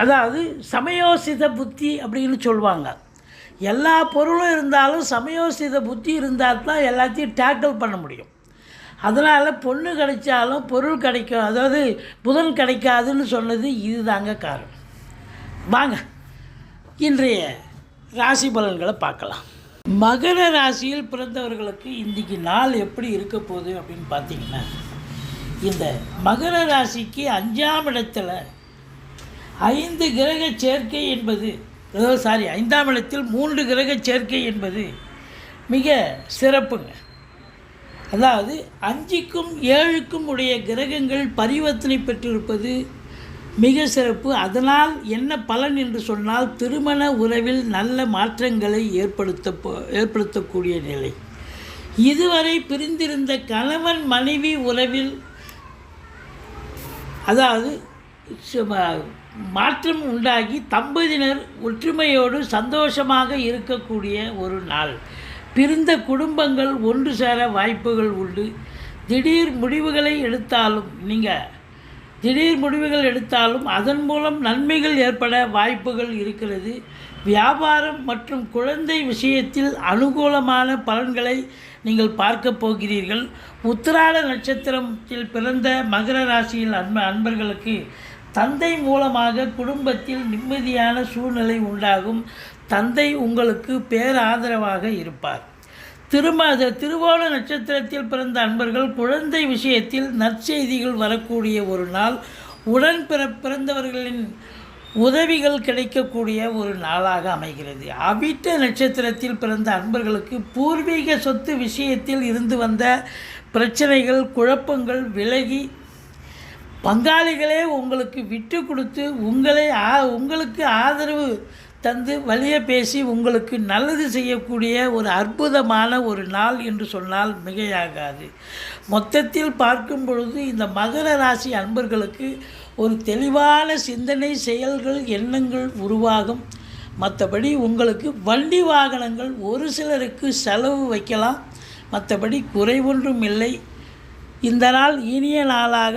அதாவது சமயோசித புத்தி அப்படின்னு சொல்லுவாங்க. எல்லா பொருளும் இருந்தாலும் சமயோசித புத்தி இருந்தால் தான் எல்லாத்தையும் டேக்கிள் பண்ண முடியும். அதனால் பொண்ணு கிடைச்சாலும் பொருள் கிடைக்கும். அதாவது புதன் கிடைக்காதுன்னு சொன்னது இதுதாங்க காரணம். வாங்க இன்றைய ராசி பலன்களை பார்க்கலாம். மகர ராசியில் பிறந்தவர்களுக்கு இன்றைக்கு நாள் எப்படி இருக்க போகுது அப்படின்னு பார்த்தீங்கன்னா இந்த மகர ராசிக்கு அஞ்சாம் இடத்துல ஐந்து கிரக சேர்க்கை என்பது அதாவது சாரி ஐந்தாம் இடத்தில் மூன்று கிரக சேர்க்கை என்பது மிக சிறப்புங்க. அதாவது அஞ்சுக்கும் ஏழுக்கும் உடைய கிரகங்கள் பரிவர்த்தனை பெற்றிருப்பது மிக சிறப்பு. அதனால் என்ன பலன் என்று சொன்னால் திருமண உறவில் நல்ல மாற்றங்களை ஏற்படுத்த ஏற்படுத்தக்கூடிய நிலை. இதுவரை பிரிந்திருந்த கணவன் மனைவி உறவில் அதாவது மாற்றம் உண்டாகி தம்பதியினர் ஒற்றுமையோடு சந்தோஷமாக இருக்கக்கூடிய ஒரு நாள். பிரிந்த குடும்பங்கள் ஒன்று சேர வாய்ப்புகள் உண்டு. திடீர் முடிவுகளை எடுத்தாலும் நீங்கள் திடீர் முடிவுகள் எடுத்தாலும் அதன் மூலம் நன்மைகள் ஏற்பட வாய்ப்புகள் இருக்கிறது. வியாபாரம் மற்றும் குழந்தை விஷயத்தில் அனுகூலமான பலன்களை நீங்கள் பார்க்க போகிறீர்கள். உத்திராட நட்சத்திரத்தில் பிறந்த மகர ராசியில் அன்ப அன்பர்களுக்கு தந்தை மூலமாக குடும்பத்தில் நிம்மதியான சூழ்நிலை உண்டாகும். தந்தை உங்களுக்கு பேராதரவாக இருப்பார். திருமாத திருவோண நட்சத்திரத்தில் பிறந்த அன்பர்கள் குழந்தை விஷயத்தில் நற்செய்திகள் வரக்கூடிய ஒரு நாள். உடன் பிற பிறந்தவர்களின் உதவிகள் கிடைக்கக்கூடிய ஒரு நாளாக அமைகிறது. அவிட்ட நட்சத்திரத்தில் பிறந்த அன்பர்களுக்கு பூர்வீக சொத்து விஷயத்தில் இருந்து வந்த பிரச்சனைகள் குழப்பங்கள் விலகி பங்காளிகளே உங்களுக்கு விட்டு கொடுத்து உங்களை ஆ உங்களுக்கு ஆதரவு தந்து வழிய பேசி உங்களுக்கு நல்லது செய்யக்கூடிய ஒரு அற்புதமான ஒரு நாள் என்று சொன்னால் மிகையாகாது. மொத்தத்தில் பார்க்கும் பொழுது இந்த மகர ராசி அன்பர்களுக்கு ஒரு தெளிவான சிந்தனை செயல்கள் எண்ணங்கள் உருவாகும். மற்றபடி உங்களுக்கு வண்டி வாகனங்கள் ஒரு சிலருக்கு செலவு வைக்கலாம். மற்றபடி குறைவொன்றும் இல்லை. இந்த நாள் இனிய நாளாக